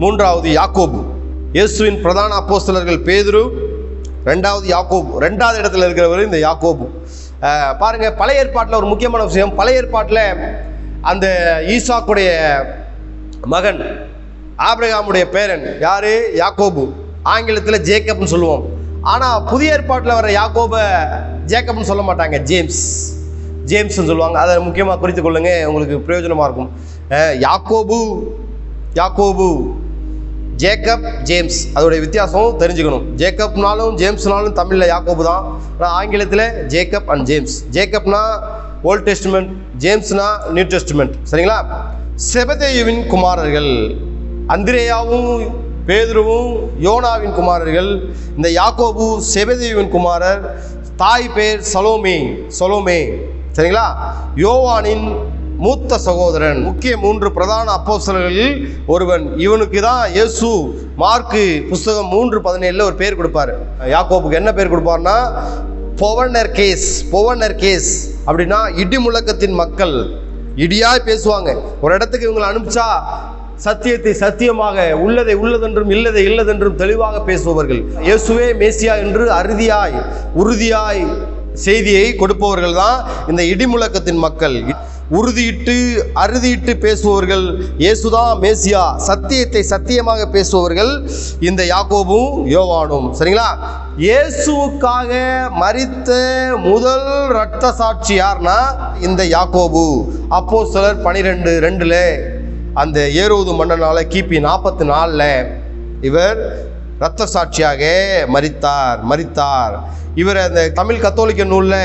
மூன்றாவது யாக்கோபு. இயேசுவின் பிரதான அப்போஸ்தலர்கள் பேதுரு ரெண்டாவது யாக்கோபு. ரெண்டாவது இடத்துல இருக்கிறவர் இந்த யாக்கோபு. பாருங்கள் பாருங்க பழைய ஏற்பாட்டில் ஒரு முக்கியமான விஷயம். பழைய ஏற்பாட்டில் அந்த ஈசாக்குடைய மகன் ஆப்ரகாமுடைய பேரன் யாரு? யாக்கோபு. ஆங்கிலத்தில் ஜேக்கப்னு சொல்லுவோம். ஆனால் புதிய ஏற்பாட்டில் வர யாக்கோபை ஜேக்கப்னு சொல்ல மாட்டாங்க. ஜேம்ஸ். ஜேம்ஸ்னு சொல்லுவாங்க. அதை முக்கியமாக குறித்து கொள்ளுங்க. உங்களுக்கு பிரயோஜனமாக இருக்கும். யாக்கோபு யாக்கோபு. Jacob James. அதோடைய வித்தியாசம் தெரிஞ்சுக்கணும். ஜேக்கப்னாலும் ஜேம்ஸ்னாலும் தமிழில் யாக்கோபு தான். ஆனால் ஆங்கிலத்தில் ஜேக்கப் அண்ட் ஜேம்ஸ். ஜேக்கப்னா ஓல்ட் டெஸ்ட்மெண்ட் ஜேம்ஸ்னா நியூ டெஸ்ட்மெண்ட். சரிங்களா? செபதேயுவின் குமாரர்கள் அந்திரேயாவும் பேதுருவும் யோனாவின் குமாரர்கள் இந்த யாக்கோபு செபதேயுவின் குமாரர் தாய் பேர் சலோமே சலோமே. சரிங்களா? யோவானின் மூத்த சகோதரன். முக்கிய மூன்று பிரதான அப்போஸ்தலர்களில் ஒருவன். இவனுக்கு தான் இயேசு மார்க்கு புஸ்தகம் மூன்று பதினேழில் ஒரு பேர் கொடுப்பாரு. யாக்கோப்புக்கு என்ன பேர் கொடுப்பார்னா பொவனர் கேஸ் பொவனர் கேஸ் அப்படின்னா இடி முழக்கத்தின் மக்கள். இடியாய் பேசுவாங்க. ஒரு இடத்துக்கு இவங்களை அனுப்பிச்சா சத்தியத்தை சத்தியமாக உள்ளதை உள்ளதென்றும் இல்லதை இல்லதென்றும் தெளிவாக பேசுபவர்கள். இயேசுவே மேசியா என்று அறுதியாய் உறுதியாய் செய்தியை கொடுப்பவர்கள் தான் இந்த இடிமுழக்கத்தின் மக்கள். உறுதியிட்டு அறுதியிட்டு பேசுபவர்கள் இயேசுதா மேசியா சத்தியத்தை சத்தியமாக பேசுபவர்கள் இந்த யாக்கோபும் யோவானும். சரிங்களா? இயேசுவுக்காக மறித்த முதல் இரத்த சாட்சி யார்னா இந்த யாக்கோபு. அப்போ சிலர் பனிரெண்டு ரெண்டுல அந்த ஏரோது மன்னனால கிபி நாற்பத்தி நாலில் இவர் இரத்த சாட்சியாக மரித்தார் மறித்தார் இவர் அந்த தமிழ் கத்தோலிக்க நூலில்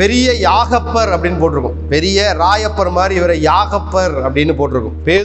பெரிய யாகப்பர் அப்படின்னு போட்டிருக்கும். பெரிய ராயப்பர் மாதிரி இவரை யாகப்பர் அப்படின்னு போட்டிருக்கும்.